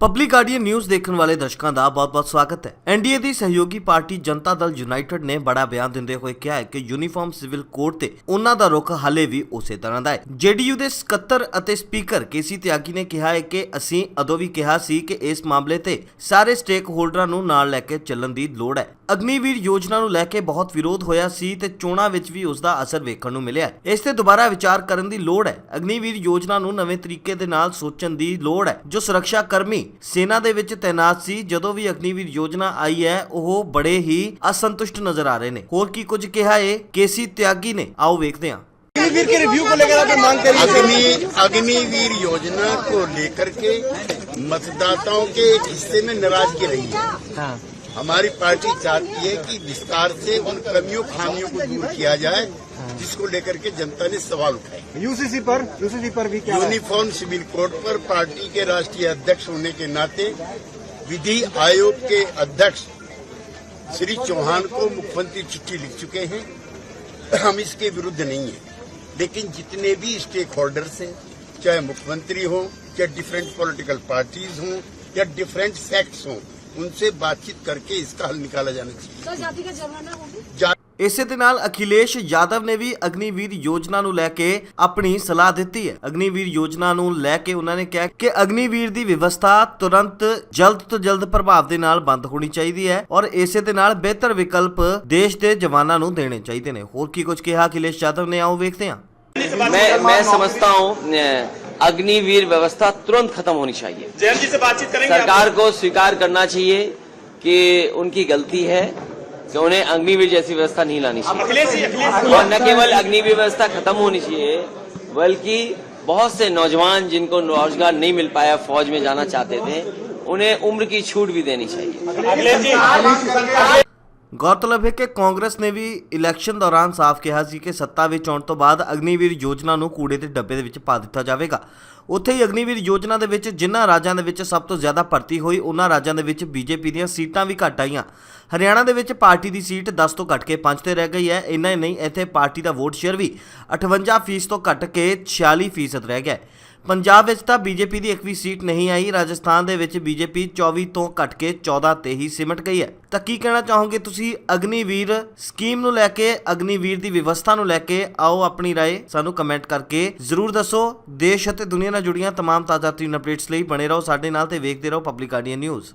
Public guardian news ਦੇਖਣ ਵਾਲੇ ਦਰਸ਼ਕਾਂ ਦਾ ਬਹੁਤ-ਬਹੁਤ ਸਵਾਗਤ ਹੈ। ਐਨਡੀਏ ਦੀ ਸਹਿਯੋਗੀ ਪਾਰਟੀ ਜਨਤਾ ਦਲ ਯੂਨਾਈਟਿਡ ਨੇ ਬੜਾ ਬਿਆਨ ਦਿੰਦੇ ਹੋਏ ਕਿਹਾ ਹੈ ਕਿ ਯੂਨੀਫਾਰਮ ਸਿਵਲ ਕੋਡ ਤੇ ਉਹਨਾਂ ਦਾ ਰੁਖ ਹਾਲੇ ਵੀ ਉਸੇ ਤਰ੍ਹਾਂ ਦਾ ਹੈ। ਜੇਡੀਯੂ ਦੇ ਸਕੱਤਰ ਅਤੇ ਸਪੀਕਰ ਕੇਸੀ ਤਿਆਗੀ ਨੇ ਕਿਹਾ ਹੈ ਕਿ ਅਸੀਂ ਅਦੋਂ ਵੀ ਕਿਹਾ ਸੀ ਕਿ ਇਸ ਮਾਮਲੇ ਤੇ ਸਾਰੇ ਸਟੇਕ ਹੋਲਡਰਾਂ ਨੂੰ ਨਾਲ ਲੈ ਕੇ ਚੱਲਣ ਦੀ ਲੋੜ ਹੈ। ਅਗਨੀਵੀਰ ਯੋਜਨਾ ਨੂੰ ਲੈ ਕੇ ਬਹੁਤ ਵਿਰੋਧ ਹੋਇਆ ਸੀ ਤੇ ਚੋਣਾਂ ਵਿੱਚ ਵੀ ਉਸ ਦਾ ਅਸਰ ਵੇਖਣ ਨੂੰ ਮਿਲਿਆ ਹੈ। ਇਸ ਤੇ ਦੁਬਾਰਾ ਵਿਚਾਰ ਕਰਨ ਦੀ ਲੋੜ ਹੈ ਅਗਨੀਵੀਰ ਯੋਜਨਾ ਨੂੰ ਨਵੇਂ ਤਰੀਕੇ ਦੇ ਨਾਲ ਸੋਚਣ ਦੀ ਲੋੜ ਹੈ ਜੋ ਸੁਰੱਖਿਆ ਕਰਮੀ ਸੈਨਾ ਦੇ ਵਿੱਚ ਤੈਨਾਤ ਸੀ ਜਦੋਂ ਵੀ ਅਗਨੀਵੀਰ ਯੋਜਨਾ ਆਈ ਹੈ ਉਹ ਬੜੇ ਹੀ ਅਸੰਤੁਸ਼ਟ ਨਜ਼ਰ ਆ ਰਹੇ ਨੇ ਹੋਰ ਕੀ ਕੁਝ ਕਿਹਾ ਹੈ ਕੇਸੀ ਤਿਆਗੀ ਨੇ ਆਓ ਵੇਖਦੇ ਹਾਂ अग्निवीर के रिव्यू को लेकर आपने मांग करी है अग्नि अग्निवीर योजना को लेकर के मतदाताओं के एक हिस्से में नाराजगी रही है हमारी पार्टी चाहती है कि विस्तार से उन कमियों खामियों को दूर किया जाए जिसको लेकर के जनता ने सवाल उठाए। यूसीसी पर यूसीसी पर भी क्या यूनिफॉर्म सिविल कोड पर पार्टी के राष्ट्रीय अध्यक्ष होने के नाते विधि आयोग के अध्यक्ष श्री चौहान को मुख्यमंत्री चिट्ठी लिख चुके हैं। हम इसके विरुद्ध नहीं है लेकिन जितने भी स्टेक होल्डर्स हैं चाहे मुख्यमंत्री हो चाहे डिफरेंट पॉलिटिकल पार्टीज़ हों या डिफरेंट फैक्ट्स हों उनसे बातचीत करके इसका हल निकाला जाना चाहिए तो जाति का जमाना होगी जा- ਇਸੇ ਦੇ ਨਾਲ ਅਖਿਲੇਸ਼ ਯਾਦਵ ਨੇ ਵੀ ਅਗਨੀਵੀਰ ਯੋਜਨਾ ਨੂੰ ਲੈ ਕੇ ਆਪਣੀ ਸਲਾਹ ਦਿੱਤੀ ਹੈ ਅਗਨੀਵੀਰ ਯੋਜਨਾ ਨੂੰ ਲੈ ਕੇ ਉਹਨਾਂ ਨੇ ਕਿਹਾ ਕਿ ਅਗਨੀਵੀਰ ਦੀ ਵਿਵਸਥਾ ਤੁਰੰਤ ਜਲਦ ਤੋਂ ਜਲਦ ਪ੍ਰਭਾਵ ਦੇ ਨਾਲ ਬੰਦ ਹੋਣੀ ਚਾਹੀਦੀ ਹੈ ਔਰ ਇਸੇ ਦੇ ਨਾਲ ਬਿਹਤਰ ਵਿਕਲਪ ਦੇਸ਼ ਦੇ ਜਵਾਨਾਂ ਨੂੰ ਦੇਣੇ ਚਾਹੀਦੇ ਨੇ ਹੋਰ ਕੀ ਕੁਝ ਕਿਹਾ ਅਖਿਲੇਸ਼ ਯਾਦਵ ਨੇ ਆਓ ਵੇਖਦੇ ਹਾਂ मैं मैं समझता हूँ अ, अग्निवीर व्यवस्था तुरंत खत्म होनी चाहिए। जयंत जी से बातचीत करेंगे सरकार को स्वीकार करना चाहिए कि उनकी गलती है कि उन्हें अग्निवीर जैसी व्यवस्था नहीं लानी चाहिए। और न केवल अग्निवीर व्यवस्था खत्म होनी चाहिए बल्कि बहुत से नौजवान जिनको रोज़गार नहीं मिल पाया फौज में जाना चाहते थे उन्हें उम्र की छूट भी देनी चाहिए। ਗੌਰਤਲਬ ਹੈ ਕਿ ਕਾਂਗਰਸ ਨੇ ਵੀ ਇਲੈਕਸ਼ਨ ਦੌਰਾਨ ਸਾਫ਼ ਕਿਹਾ ਸੀ ਕਿ ਸੱਤਾ ਵਿੱਚ ਆਉਣ ਤੋਂ ਬਾਅਦ ਅਗਨੀਵੀਰ ਯੋਜਨਾ ਨੂੰ ਕੂੜੇ ਦੇ ਡੱਬੇ ਦੇ ਵਿੱਚ ਪਾ ਦਿੱਤਾ ਜਾਵੇਗਾ। ਉੱਥੇ ਹੀ ਅਗਨੀਵੀਰ ਯੋਜਨਾ ਦੇ ਵਿੱਚ ਜਿਨ੍ਹਾਂ ਰਾਜਾਂ ਦੇ ਵਿੱਚ ਸਭ ਤੋਂ ਜ਼ਿਆਦਾ ਭਰਤੀ ਹੋਈ, ਉਹਨਾਂ ਰਾਜਾਂ ਦੇ ਵਿੱਚ ਬੀਜੇਪੀ ਦੀਆਂ ਸੀਟਾਂ ਵੀ ਘੱਟ ਆਈਆਂ। ਹਰਿਆਣਾ ਦੇ ਵਿੱਚ ਪਾਰਟੀ ਦੀ ਸੀਟ 10 ਤੋਂ ਘੱਟ ਕੇ 5 ਤੇ ਰਹਿ ਗਈ ਹੈ। ਇੰਨਾ ਹੀ ਨਹੀਂ, ਇੱਥੇ ਪਾਰਟੀ ਦਾ ਵੋਟ ਸ਼ੇਅਰ ਵੀ 58% ਤੋਂ ਘੱਟ ਕੇ 46% ਰਹਿ ਗਿਆ ਹੈ। ਪੰਜਾਬ ਵਿੱਚ ਤਾਂ ਬੀਜੇਪੀ ਦੀ ਇੱਕ ਵੀ ਸੀਟ ਨਹੀਂ ਆਈ ਰਾਜਸਥਾਨ ਦੇ ਵਿੱਚ ਬੀਜੇਪੀ 24 ਤੋਂ ਘਟ ਕੇ 14 ਤੇ ਹੀ ਸਿਮਟ ਗਈ ਹੈ ਤਾਂ ਕੀ ਕਹਿਣਾ ਚਾਹੋਗੇ ਤੁਸੀਂ ਅਗਨੀਵੀਰ ਸਕੀਮ ਨੂੰ ਲੈ ਕੇ ਅਗਨੀਵੀਰ ਦੀ ਵਿਵਸਥਾ ਨੂੰ ਲੈ ਕੇ ਆਓ ਆਪਣੀ رائے ਸਾਨੂੰ ਕਮੈਂਟ ਕਰਕੇ ਜ਼ਰੂਰ ਦੱਸੋ ਦੇਸ਼ ਅਤੇ ਦੁਨੀਆ ਨਾਲ ਜੁੜੀਆਂ तमाम ਤਾਜ਼ਾ ਤਰੀਨ ਅਪਡੇਟਸ ਲਈ ਬਣੇ ਰਹੋ ਸਾਡੇ ਨਾਲ ਤੇ ਵੇਖਦੇ ਰਹੋ ਪਬਲਿਕ ਗਾਰਡੀਅਨ ਨਿਊਜ਼